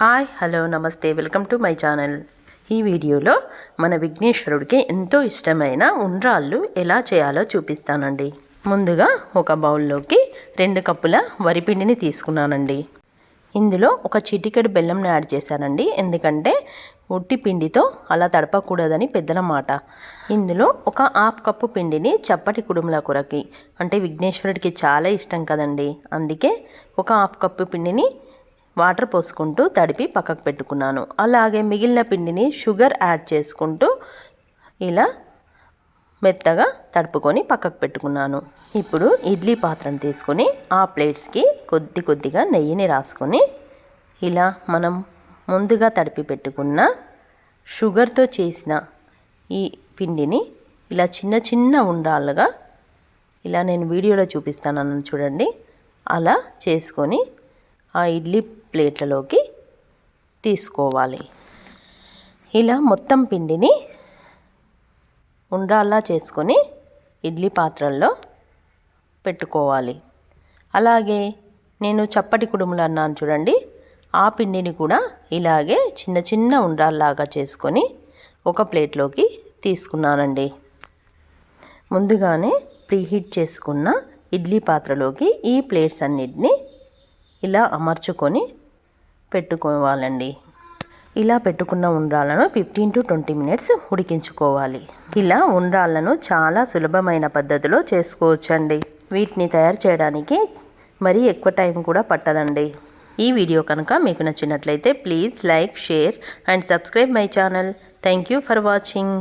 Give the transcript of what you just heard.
Hi hello namaste welcome to my channel ఈ వీడియోలో మన విఘ్నేశ్వరుడికి ఎంతో ఇష్టమైన ఉండ్రాళ్ళు ఎలా చేయాలో చూపిస్తానండి. ముందుగా ఒక బౌల్లోకి రెండు కప్పుల వరిపిండిని తీసుకున్నానండి. ఇందులో ఒక చిటికెడు బెల్లంని యాడ్ చేశానండి. ఎందుకంటే ఉట్టి పిండితో అలా తడపకూడదని పెద్దల మాట ఇందులో ఒక హాఫ్ కప్పు పిండిని చప్పటి కుడుముల కూరకి అంటే విఘ్నేశ్వరుడికి చాలా ఇష్టం కదండి. అందుకే ఒక హాఫ్ కప్పు పిండిని వాటర్ పోసుకుంటూ తడిపి పక్కకు పెట్టుకున్నాను. అలాగే మిగిలిన పిండిని షుగర్ యాడ్ చేసుకుంటూ ఇలా మెత్తగా తడుపుకొని పక్కకు పెట్టుకున్నాను. ఇప్పుడు ఇడ్లీ పాత్రను తీసుకొని ఆ ప్లేట్స్కి కొద్ది కొద్దిగా నెయ్యిని రాసుకొని ఇలా మనం ముందుగా తడిపి పెట్టుకున్న షుగర్తో చేసిన ఈ పిండిని ఇలా చిన్న చిన్న ఉండాలుగా ఇలా నేను వీడియోలో చూపిస్తానని చూడండి. అలా చేసుకొని ఆ ఇడ్లీ ప్లేట్లలోకి తీసుకోవాలి. ఇలా మొత్తం పిండిని ఉండ్రాల్లా చేసుకొని ఇడ్లీ పాత్రల్లో పెట్టుకోవాలి. అలాగే నేను చప్పటి కుడుములు అన్నాను చూడండి. ఆ పిండిని కూడా ఇలాగే చిన్న చిన్న ఉండ్రాల్లాగా చేసుకొని ఒక ప్లేట్లోకి తీసుకున్నానండి. ముందుగానే ప్రీహీట్ చేసుకున్న ఇడ్లీ పాత్రలోకి ఈ ప్లేట్స్ అన్నిటిని ఇలా అమర్చుకొని పెట్టుకోవాలండి. ఇలా పెట్టుకున్న ఉండ్రాలను ఫిఫ్టీన్ టు ట్వంటీ మినిట్స్ ఉడికించుకోవాలి. ఇలా ఉండ్రాలను చాలా సులభమైన పద్ధతిలో చేసుకోవచ్చండి. వీటిని తయారు చేయడానికి మరీ ఎక్కువ టైం కూడా పట్టదండి. ఈ వీడియో కనుక మీకు నచ్చినట్లయితే please like share and subscribe my channel. Thank you for watching.